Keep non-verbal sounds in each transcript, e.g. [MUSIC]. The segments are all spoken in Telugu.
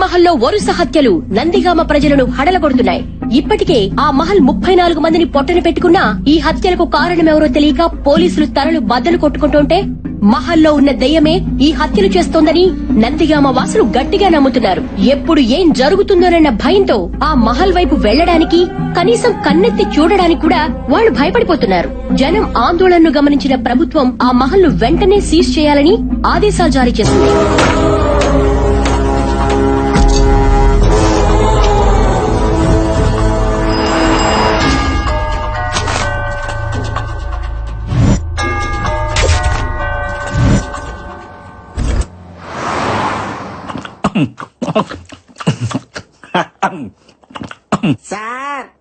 మహల్లో వరుస హత్యలు నందిగామ ప్రజలను హడలగొడుతున్నాయి. ఇప్పటికే ఆ మహల్ ముప్పై నాలుగు మందిని పొట్టన పెట్టుకున్నా ఈ హత్యలకు కారణమెవరో తెలియక పోలీసులు తలలు బద్దలు కొట్టుకుంటుంటే మహల్లో ఉన్న దెయ్యమే ఈ హత్యలు చేస్తోందని నందిగామ వాసులు గట్టిగా నమ్ముతున్నారు. ఎప్పుడు ఏం జరుగుతుందోనన్న భయంతో ఆ మహల్ వైపు వెళ్ళడానికి కనీసం కన్నెత్తి చూడడానికి కూడా వాళ్ళు భయపడిపోతున్నారు. జనం ఆందోళనను గమనించిన ప్రభుత్వం ఆ మహల్ను వెంటనే సీజ్ చేయాలని ఆదేశాలు జారీ చేసింది.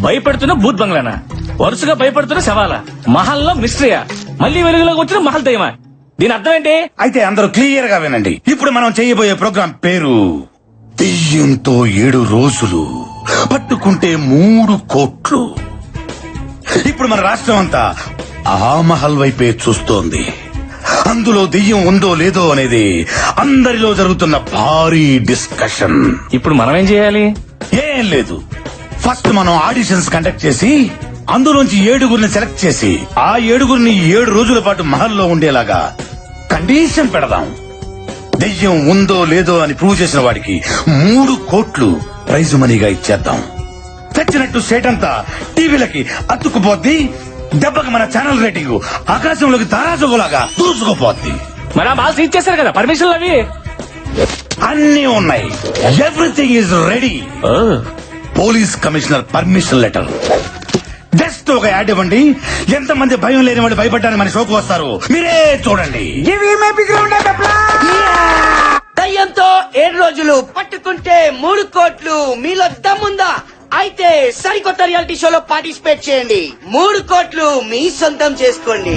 భయపెడుతున్న భూత్ బంగ్లానా? వరుసగా భయపెడుతున్న శవాలా? మహల్లో మిస్టరీయా? మళ్ళీ వెలుగులోకి వచ్చిన మహల్ దయ్యమా? దీని అర్థం ఏంటి? అయితే అందరూ క్లియర్గా వినండి. ఇప్పుడు మనం చేయబోయే ప్రోగ్రాం పేరు దెయ్యంతో ఏడు రోజులు పట్టుకుంటే మూడు కోట్లు ఇప్పుడు మన రాష్ట్రం అంతా ఆ మహల్ వైపే చూస్తోంది. అందులో దెయ్యం ఉందో లేదో అనేది అందరిలో జరుగుతున్న భారీ డిస్కషన్. ఇప్పుడు మనం ఏం చేయాలి? ఏం లేదు. ఫస్ట్ మనం ఆడిషన్స్ కండక్ట్ చేసి అందులోంచి ఏడుగురిని సెలెక్ట్ చేసి ఆ ఏడుగురిని ఏడు రోజుల పాటు మహల్లో ఉండేలాగా కండిషన్ పెడదాం. దెయ్యం ఉందో లేదో అని ప్రూవ్ చేసిన వాడికి మూడు కోట్లు ప్రైజ్ మనీగా ఇచ్చేద్దాం. తెచ్చినట్టు స్టేట్ అంతా టీవీలకి అతుక్కుపోద్ది దెబ్బకి మన ఛానల్ రేటింగ్ ఆకాశంలోకి తారాజుగులాగా దూసుకుపోద్ది. మరి ఆ మాల్స్ ఇచ్చేసారు కదా పర్మిషన్లు అవి? అన్నీ ఉన్నాయి. Everything is ready police commissioner permission letter. Just ఒక యాడ్ ఇవ్వండి. ఎంతమంది భయం లేని వాళ్ళు భయపడ్డానికి మన షోకు వస్తారు. మీరే చూడండి. దయ్యంతో ఏడు రోజులు పట్టుకుంటే మూడు కోట్లు మీలో దమ్ముందా అయితే సరికొత్త రియాలిటీ షోలో పార్టిసిపేట్ చేయండి. మూడు కోట్లు మీ సొంతం చేసుకోండి.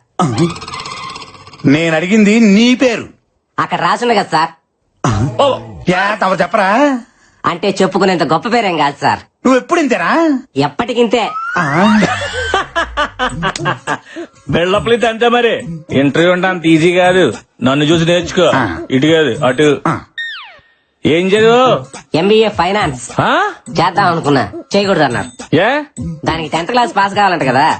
నేను అడిగింది నీ పేరు. అక్కడ రాసుంది కదా సార్. ఓ, యా తమ చెప్పరా? అంటే చెప్పుకునేంత గొప్ప పేరేం కాదు సార్. నువ్వు ఎప్పుడు ఇంతేనా? ఎప్పటికింతే. బిల్డప్లు ఇది అంతే మరి. ఇంటర్వ్యూ అంటే అంత ఈజీ కాదు. నన్ను చూసి నేర్చుకో. ఆ. ఇటు కాదు అటు. ఆ. ఏం చదువు? ఎంబీఏ ఫైనాన్స్ ఆ? చేద్దాం అనుకున్నా. చేయకూడదు అన్నారు. ఏ? దానికి టెన్త్ క్లాస్ పాస్ కావాలంట కదా.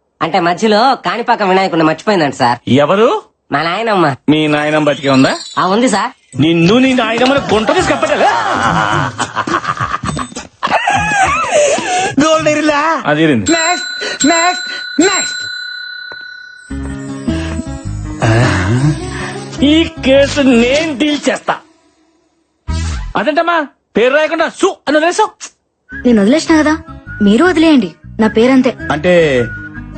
అంటే మధ్యలో కాణిపాక వినాయకుడిని మర్చిపోయిందంట సార్. ఎవరు? మా నాయనమ్మ. మీ నాయనం బతికే ఉందా? ఆ ఉంది సార్. నిన్ను నీ నాయనమ్మని గుంట గోల్డ్ ఎరిలా అది నెక్స్ట్ నెక్స్ట్ నెక్స్ట్ ఈ కేసు నేను డీల్ చేస్తా. అదేంటమ్మా? పేరు రాయకుండా సు అని వదిలేసావు. నేను వదిలేసిన కదా? మీరు వదిలేయండి. నా పేరంతే. అంటే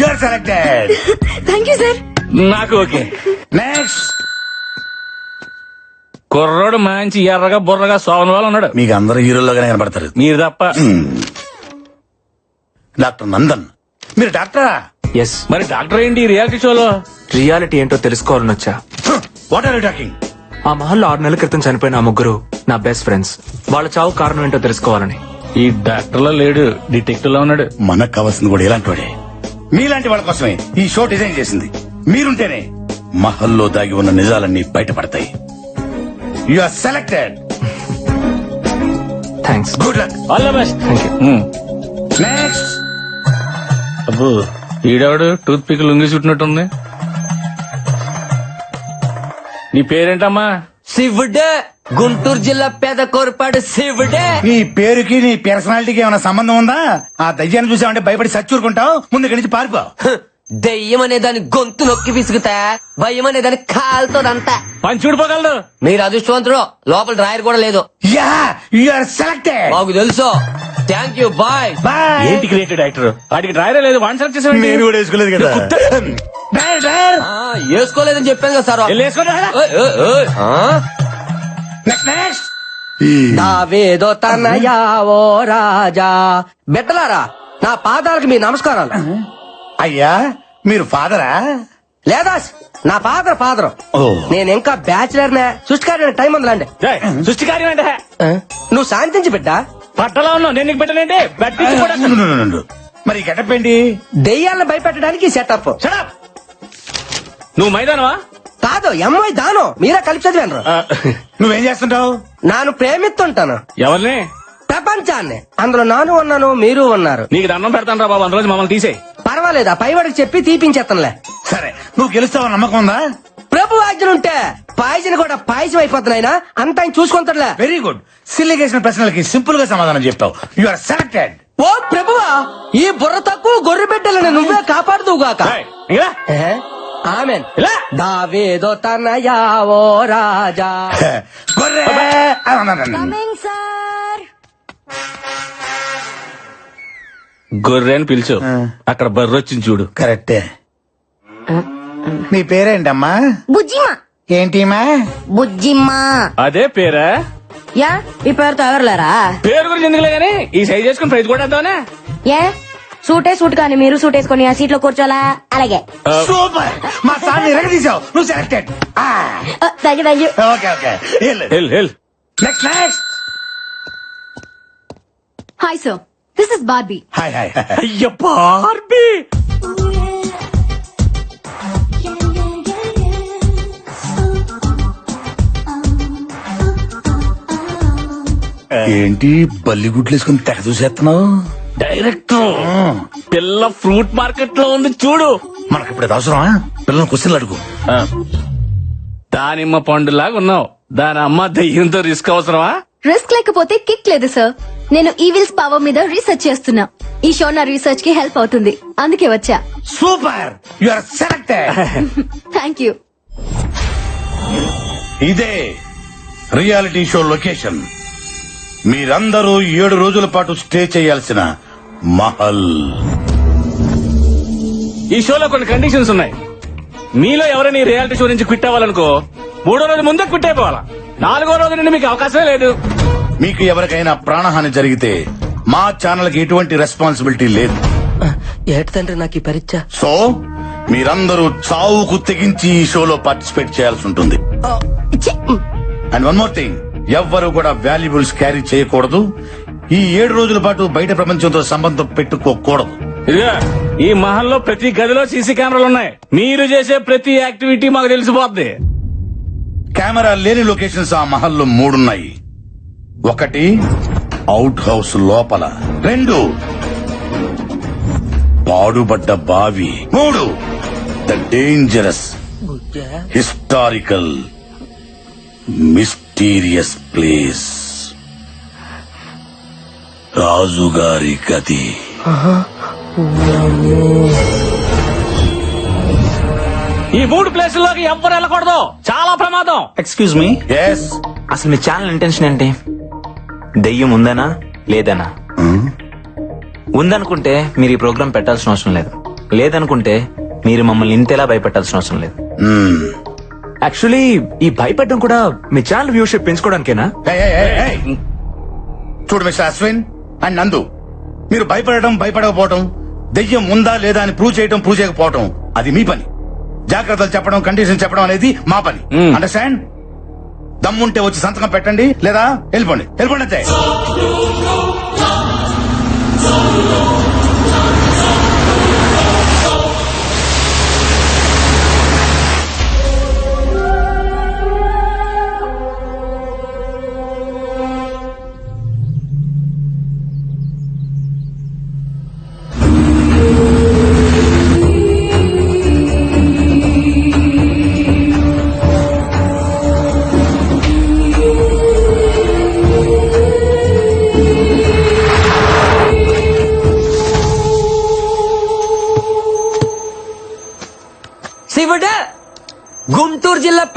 You are selected thank you sir నాకు ఓకే. నెక్స్ట్ కుర్రోడు మంచి ఎర్రగా బుర్రగా సోమన్ వాళ్ళు ఉన్నాడు. మీకు అందరు హీరోలుగానే కనబడతారు మీరు తప్ప. డాక్టర్ నందన్. మీరు డాక్టరా? ఎస్ మరి డాక్టర్ ఏంటి ఈ రియాలిటీ షోలో? రియాలిటీ ఏంటో తెలుసుకోవాలని వచ్చా. వాట్ ఆర్ యూ టాకింగ్ ఆ మహల్లో ఆరు నెలల క్రితం చనిపోయిన ఆ ముగ్గురు నా బెస్ట్ ఫ్రెండ్స్ వాళ్ళ చావు కారణం ఏంటో తెలుసుకోవాలని. ఈ డాక్టర్లో లేడు డిటెక్టివ్లో ఉన్నాడు. మనకు కావాల్సింది కూడా ఇలాంటి వాడే. మీలాంటి వాళ్ళ కోసమే ఈ షో డిజైన్ చేసింది. మీరుంటేనే మహల్లో దాగి ఉన్న నిజాలన్నీ బయటపడతాయి. You are selected thanks good luck all the best thank you next అబ్బో ఈడవాడు? టూత్ పిక్ లొంగి చుట్టినట్టుంది. నీ పేరేంటమ్మా? శివుడే గుంటూరు జిల్లా పేద కోరపాడు శివుడే. నీ పేరుకి నీ పర్సనాలిటీకి ఏమైనా సంబంధం ఉందా? ఆ దయ్యాన్ని చూసావంటే భయపడి సచ్చూరుకుంటావు ముందు ఇక్కడి నుంచి పారిపో. దెయ్యం అనే దాని గొంతు నొక్కి విసుగుతా భయం అనే దాని కాలుతోదంతా. పని మీరు అదృష్టవంతుడు లోపల డ్రాయర్ కూడా లేదు. యా యు ఆర్ సెలెక్టెడ్ మాకు తెలుసు. థ్యాంక్ యూ బాయ్ బాయ్ ఏంటి క్రియేటెడ్ యాక్టర్ వాడికి డ్రైవర్ లేదు వన్ సెర్చ్ చేసాడు నేను కూడా వేసుకోలేదు కదా. Driver, driver. వేసుకోలేదని చెప్పాను కదా సార్. ఓయ్, ఓయ్, ఓయ్. ఆ? నెక్స్ట్ నెక్స్ట్ దావేదో తనయా ఓ రాజా. బిడ్డలారా నా పాదాలకు మీ నమస్కారాలు. అయ్యా మీరు ఫాదరా? లేదా నా ఫాదర్ ఫాదర్. నేను ఇంకా బ్యాచిలర్ నే సృష్టికారి టైం ఉందిలాండి. సృష్టి కార్యం అంటే నువ్వు శాంతించి బిడ్డ. పట్టలో ఉన్నావు నేను నీకు పెట్టలేంటి బట్టి కూడా. మరి ఈ గెటప్ ఏంటి? దెయ్యాలను భయపెట్టడానికి సెటప్! నువ్వు మైదానవా కాదు ఎంఐ దాను. మీరే కలిపి చదివాను [LAUGHS] నువ్వేం చేస్తుంటావు? నాను ప్రేమిస్తుంటాను. ఎవరిని? ప్రపంచాన్ని. అందులో నాను ఉన్నాను మీరు ఉన్నారు. నీకు దండం పెడతాను రా బాబు అందులో మమ్మల్ని తీసేయి. పర్వాలేదు ఆ పైవాడికి చెప్పి తీపించేస్తానులే సరే నువ్వు గెలుస్తావు నమ్మకం ఉందా? ప్రభు ఆజ్ఞలుంటే పాయసం కూడా పాయసం అయిపోతున్నాయినా అంత ఆయన చూసుకుంటాడులే. వెరీ గుడ్ సిల్లి చేసిన ప్రశ్నలకి సింపుల్గా సమాధానం చెప్తావు యు ఆర్ సెలెక్టెడ్ ఓ ప్రభువా ఈ బుర్ర తక్కువ గొర్రె బిడ్డలను నువ్వే కాపాడుదువుగాక రా. ఆమెన్. ఇలా. దావేదో తనయా ఓ రాజా. [LAUGHS] గొర్రె! గొర్రె అని పిలిచు అక్కడ బర్రె వచ్చింది చూడు. కరెక్టే. నీ పేరేంటమ్మా? బుజ్జిమా ఏంటిమా? బుజ్జిమ్మా. అదే పేరా? యా ఈ పేరుతో ఎవరులేరా పేరు గురించి ఎందుకులే గానీ ఈ సైజ్ చేసుకుని ప్రైజ్ కూడా వేద్దామనే ఏ సూటే సూట్ కానీ మీరు సూట్ వేసుకొని ఆ సీట్లో కూర్చోలా? అలాగే. సూపర్! మా సార్ ఎరగదీసావు నువ్వు selected. Thank you thank you okay okay. Next next hi sir this is Barbie hi hi అయ్య బార్బీ ఏంటి బల్లి గుడ్లు వేసుకుని తెగ చూసేస్తున్నావు? డైరెక్టర్ పిల్ల ఫ్రూట్ మార్కెట్లో ఉంది చూడు. మనకి ఇప్పుడు అవసరమా? పిల్లలు క్వశ్చన్లు అడుగు. ఆ. దానిమ్మ పండులాగా ఉన్నావు. దాని అమ్మ దయ్యంతో రిస్క్ అవసరమా? రిస్క్ లేకపోతే కిక్ లేదు సార్ నేను ఈవిల్స్ పవర్ మీద రీసెర్చ్ చేస్తున్నా. ఈ షో నా రీసెర్చ్కి హెల్ప్ అవుతుంది. అందుకే వచ్చా. Super you are selected thank you ఇదే రియాలిటీ షో లొకేషన్ మీరందరూ ఏడు రోజుల పాటు స్టే చేయాల్సిన మహల్. ఈ షోలో కొన్ని కండిషన్స్ ఉన్నాయి. మీలో ఎవరైనా రియాలిటీ షో నుంచి క్విట్ అవ్వాలనుకో మూడో రోజు ముందే క్విట్ అయిపోవాలా? నాలుగో రోజు నుండి మీకు అవకాశమే లేదు. మీకు ఎవరికైనా ప్రాణహాని జరిగితే మా ఛానల్కి ఎటువంటి రెస్పాన్సిబిలిటీ లేదు. ఏటి తండ్రి నాకు ఈ పరీక్ష? సో మీరందరూ చావుకు తెగించి ఈ షోలో పార్టిసిపేట్ చేయాల్సి ఉంటుంది. అండ్ వన్ మోర్ థింగ్ ఎవ్వరు కూడా వాల్యుబుల్స్ క్యారీ చేయకూడదు. ఈ ఏడు రోజుల పాటు బయట ప్రపంచంతో సంబంధం పెట్టుకోకూడదు. ఇదిగా ఈ మహల్లో ప్రతి గదిలో సీసీ కెమెరాలు ఉన్నాయి మీరు చేసే ప్రతి యాక్టివిటీ మాకు తెలిసిపోద్ది. కెమెరా లేని లొకేషన్స్ ఆ మహల్లో మూడున్నాయి. ఒకటి అవుట్ హౌస్ లోపల. రెండు పాడుబడ్డ బావి. మూడు the dangerous historical mysterious place. రాజుగారి గది. ఈ మూడు ప్లేసుల్లోకి ఎవ్వరు వెళ్ళకూడదు. చాలా ప్రమాదం. ఎక్స్క్యూజ్ మీ ఎస్ అసలు మీ ఛానల్ ఇంటెన్షన్ ఏంటి? దెయ్యం ఉందనా? లేదనా? ఉందనుకుంటే మీరు ఈ ప్రోగ్రామ్ పెట్టాల్సిన అవసరం లేదు. లేదనుకుంటే మీరు మమ్మల్ని ఇంతేలా భయపెట్టాల్సిన అవసరం లేదు. యాక్చువల్లీ ఈ భయపెట్టడం కూడా మీ ఛానల్ వ్యూషిప్ పెంచుకోవడానికేనా? చూడు మిస్టర్ అశ్విన్ అండ్ నందు మీరు భయపడటం భయపడకపోవటం దెయ్యం ఉందా లేదా అని ప్రూవ్ చేయటం ప్రూవ్ చేయకపోవటం అది మీ పని. జాగ్రత్తలు చెప్పడం కండిషన్ చెప్పడం అనేది మా పని. అండర్స్టాండ్ దమ్ముంటే వచ్చి సంతకం పెట్టండి లేదా వెళ్ళిపోండి. వెళ్ళిపోండి అంతే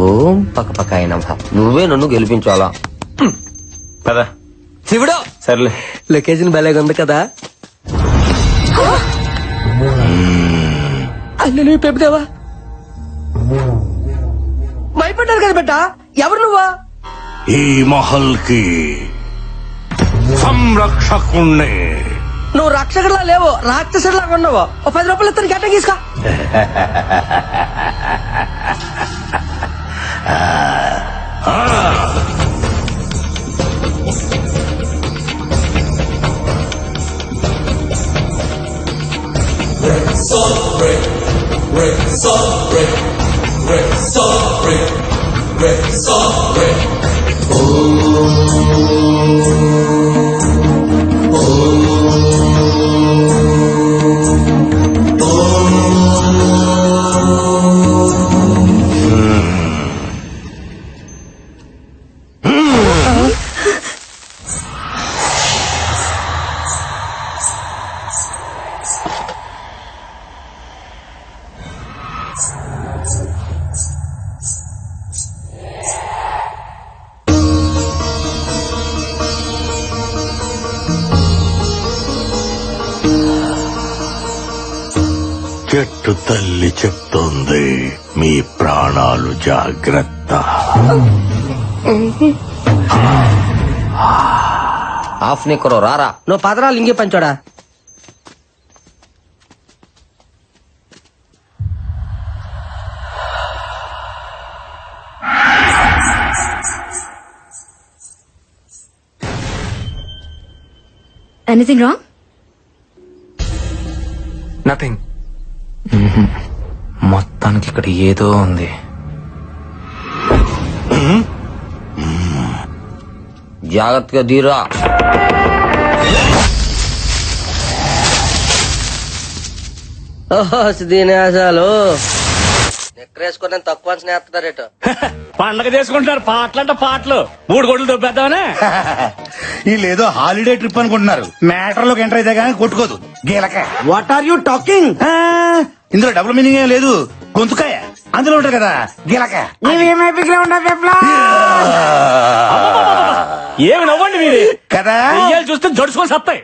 ఓం పక్క పక్క అయినా నువ్వే నన్ను గెలిపించాలా? పద. శివుడు! సర్లే. లొకేషన్ భలేగా ఉంది కదా? నువ్వు పెప్పుదేవా భయపడ్డారు కదా బిడ్డ ఎవరు నువ్వా? ఈ మహల్కి సంరక్షకుణ్ణి. నువ్వు రక్షకుడిలా లేవు రాక్షసుడిలా ఉన్నావు ఓ పది రూపాయలు ఇస్తాను గట్ట తీసుకో [LAUGHS] ああ తల్లి చెప్తోంది మీ ప్రాణాలు జాగ్రత్త. ఆఫ్ నీకురో రారా. నువ్వు పదరాలు ఇంకే పంచోడా? ఎనీథింగ్ రాంగ్ నథింగ్ మొత్తానికి ఇక్కడ ఏదో ఉంది. జాగ్రత్తగా దీరా. దీని ఆశాలు నెక్కరేసుకుని తక్కువ స్నేహితుడారేట పండగ చేసుకుంటున్నారు పాటలంట పాటలు. మూడు గొడ్లు దొబ్బేద్దామనే. వీళ్ళేదో హాలిడే ట్రిప్ అనుకుంటున్నారు. మ్యాటర్లోకి ఎంటర్ అయితే కానీ కొట్టుకోదు. గీలక. వాట్ ఆర్ యూ టాకింగ్ ఇందులో డబుల్ మీనింగ్ ఏం లేదు. గొంతుకాయ. అందులో ఉంటాయి కదా గీలక ఏమి నవ్వండి మీరు? కదా? చూస్తే జడుచుకొని సత్తాయి.